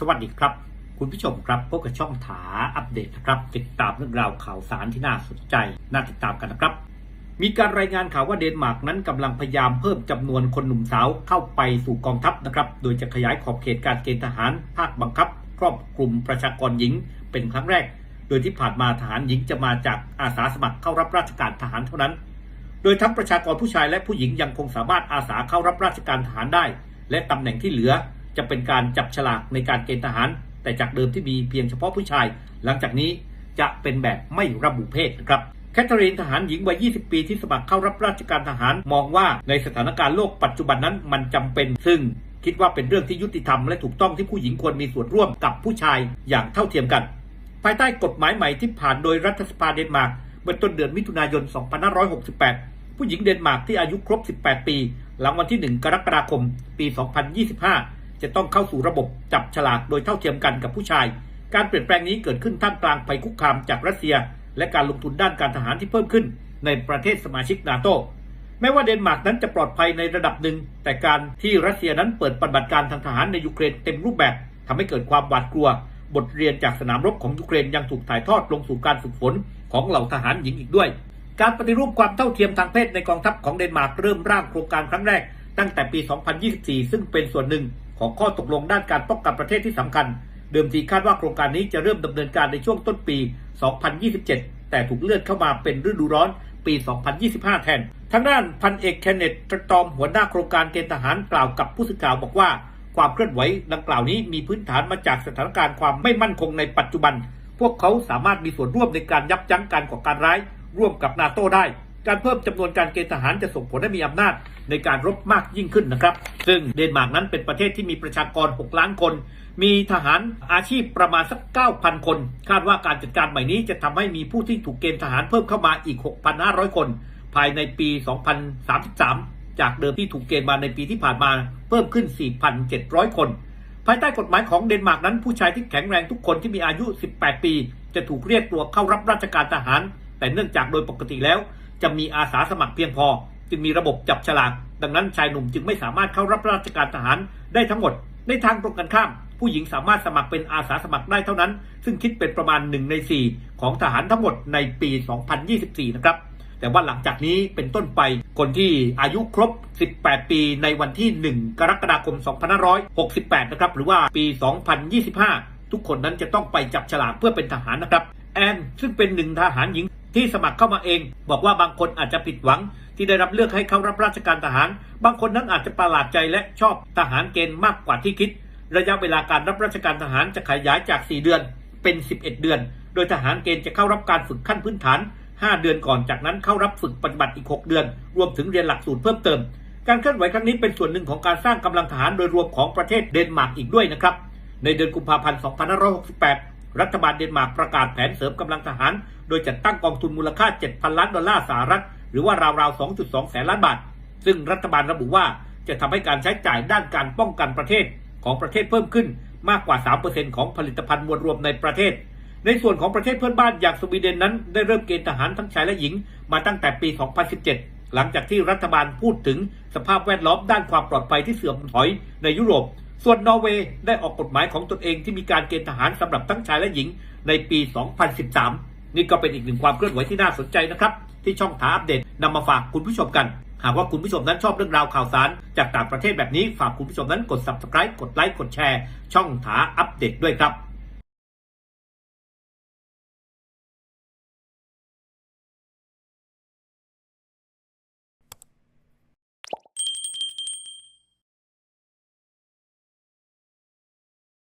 สวัสดีครับ คุณผู้ชมครับพบกับช่องถาอัปเดตนะครับ ติดตามเรื่องราวข่าวสารที่น่าสนใจ น่าติดตามกันนะครับ มีการรายงานข่าวว่าเดนมาร์กนั้นกำลังพยายามเพิ่มจำนวนคนหนุ่มสาวเข้าไปสู่กองทัพนะครับ โดยจะขยายขอบเขตการเกณฑ์ทหารภาคบังคับ ครอบคลุมประชากรหญิงเป็นครั้งแรก โดยที่ผ่านมาทหารหญิงจะมาจากอาสาสมัครเข้ารับราชการทหารเท่านั้น โดยทั้งประชากรผู้ชายและผู้หญิงยังคงสามารถอาสาเข้ารับราชการทหารได้ และตำแหน่งที่เหลือ จะเป็นการจับฉลากในการเกณฑ์ทหาร แต่จากเดิมที่มีเพียงเฉพาะผู้ชาย หลังจากนี้จะเป็นแบบไม่ระบุเพศนะครับแคทเธอรีนทหารหญิงวัย 20 ปีที่สมัครเข้ารับราชการทหารมองว่าในสถานการณ์โลกปัจจุบันนั้นมันจำเป็น ซึ่งคิดว่าเป็นเรื่องที่ยุติธรรมและถูกต้องที่ผู้หญิงควรมีส่วนร่วมกับผู้ชายอย่างเท่าเทียมกัน ภายใต้กฎหมายใหม่ที่ผ่านโดยรัฐสภาเดนมาร์กเมื่อต้นเดือนมิถุนายน 2568 ผู้หญิงเดนมาร์กที่อายุครบ 18 ปี หลังวันที่ 1 กรกฎาคม ปี 2025 จะต้องเข้าสู่ระบบจับฉลากโดยเท่าเทียมกันกับผู้ชาย การเปลี่ยนแปลงนี้เกิดขึ้นท่ามกลางภัยคุกคามจากรัสเซีย และการลงทุนด้านการทหารที่เพิ่มขึ้น ในประเทศสมาชิกนาโตแม้ว่าเดนมาร์กนั้นจะปลอดภัยในระดับหนึ่ง แต่การที่รัสเซียนั้นเปิดปฏิบัติการทางทหารในยูเครนเต็มรูปแบบทำให้เกิดความหวาดกลัว บทเรียนจากสนามรบของยูเครนยังถูกถ่ายทอดลงสู่การฝึกฝนของเหล่าทหารหญิงอีกด้วย การปฏิรูปความเท่าเทียมทางเพศในกองทัพของเดนมาร์กเริ่มร่างโครงการครั้งแรกตั้งแต่ปี 2024 ซึ่งเป็นส่วนหนึ่ง ของข้อตกลงด้านการป้องกันประเทศที่สำคัญ เดิมทีคาดว่าโครงการนี้จะเริ่มดำเนินการในช่วงต้นปี 2027 แต่ถูกเลื่อนเข้ามาเป็นฤดูร้อนปี 2025 แทน ทางด้านพันเอกเคนเนตตรตอมหัวหน้าโครงการเกณฑ์ทหารกล่าวกับผู้สื่อข่าวบอกว่า ความเคลื่อนไหวดังกล่าวนี้มีพื้นฐานมาจากสถานการณ์ความไม่มั่นคงในปัจจุบัน พวกเขาสามารถมีส่วนร่วมในการยับยั้งการก่อการร้าย ร่วมกับนาโต้ได้ การเพิ่มจำนวนการเกณฑ์ทหารจะส่งผลให้มีอำนาจในการรบมากยิ่งขึ้นนะครับ ซึ่งเดนมาร์กนั้นเป็นประเทศที่มีประชากร 6 ล้านคน มีทหารอาชีพประมาณสัก 9,000 คน คาดว่าการจัดการใหม่นี้จะทำให้มีผู้ที่ถูกเกณฑ์ทหารเพิ่มเข้ามาอีก 6,500 คน ภายในปี 2033 จากเดิมที่ถูกเกณฑ์มาในปีที่ผ่านมาเพิ่มขึ้น 4,700 คน ภายใต้กฎหมายของเดนมาร์กนั้น ผู้ชายที่แข็งแรงทุกคนที่มีอายุ 18 ปี จะถูกเรียกตัวเข้ารับราชการทหาร แต่เนื่องจากโดยปกติแล้ว จะมีอาสาสมัครเพียงพอ จึงมีระบบจับฉลาก ดังนั้นชายหนุ่มจึงไม่สามารถเข้ารับราชการทหารได้ทั้งหมด ในทางตรงกันข้าม ผู้หญิงสามารถสมัครเป็นอาสาสมัครได้เท่านั้น ซึ่งคิดเป็นประมาณ 1 ใน 4 ของทหารทั้งหมดในปี 2024 นะครับแต่ว่าหลังจากนี้เป็นต้นไปคนที่อายุครบ 18 ปีในวันที่ 1 กรกฎาคม 2568 นะครับ หรือว่าปี 2025 ทุกคนนั้นจะต้องไปจับฉลากเพื่อเป็นทหารนะครับ แอน ซึ่งเป็นหนึ่งทหารหญิง ที่สมัครเข้ามาเอง บอกว่าบางคนอาจจะผิดหวัง ที่ได้รับเลือกให้เข้ารับราชการทหาร บางคนนั้นอาจจะประหลาดใจและชอบทหารเกณฑ์มากกว่าที่คิด ระยะเวลาการรับราชการทหารจะขยายจาก 4 เดือนเป็น 11 เดือน โดยทหารเกณฑ์จะเข้ารับการฝึกขั้นพื้นฐาน 5 เดือนก่อนจากนั้นเข้ารับฝึกปฏิบัติอีก 6 เดือน รวมถึงเรียนหลักสูตรเพิ่มเติม การเคลื่อนไหวครั้งนี้เป็นส่วนหนึ่งของการสร้างกำลังทหารโดยรวมของประเทศเดนมาร์กอีกด้วยนะครับในเดือนกุมภาพันธ์ 2568 รัฐบาลเดนมาร์กประกาศแผนเสริมกำลังทหาร โดยจัดตั้งกองทุนมูลค่า 7,000 ล้านดอลลาร์สหรัฐ หรือว่าราวๆ 2.2 แสนล้านบาท ซึ่งรัฐบาลระบุว่าจะทำให้การใช้จ่ายด้านการป้องกันประเทศของประเทศเพิ่มขึ้นมากกว่า 3%ของผลิตภัณฑ์มวลรวมในประเทศ ในส่วนของประเทศเพื่อนบ้านอย่างสวีเดนนั้น ได้เริ่มเกณฑ์ทหารทั้งชายและหญิง มาตั้งแต่ปี 2017 หลังจากที่รัฐบาลพูดถึงสภาพแวดล้อมด้านความปลอดภัยที่เสื่อมถอยในยุโรป ส่วนนอร์เวย์ได้ออกกฎหมายของตนเองที่มีการเกณฑ์ทหารสำหรับทั้งชายและหญิงในปี 2013 นี่ก็เป็นอีกหนึ่งความเคลื่อนไหวที่น่าสนใจนะครับ ที่ช่องท้าอัปเดตนำมาฝากคุณผู้ชมกัน หากว่าคุณผู้ชมนั้นชอบเรื่องราวข่าวสาร จากต่างประเทศแบบนี้ฝากคุณผู้ชมนั้นกด subscribe กดไลค์กดแชร์ ช่องถาอัปเดตด้วยครับ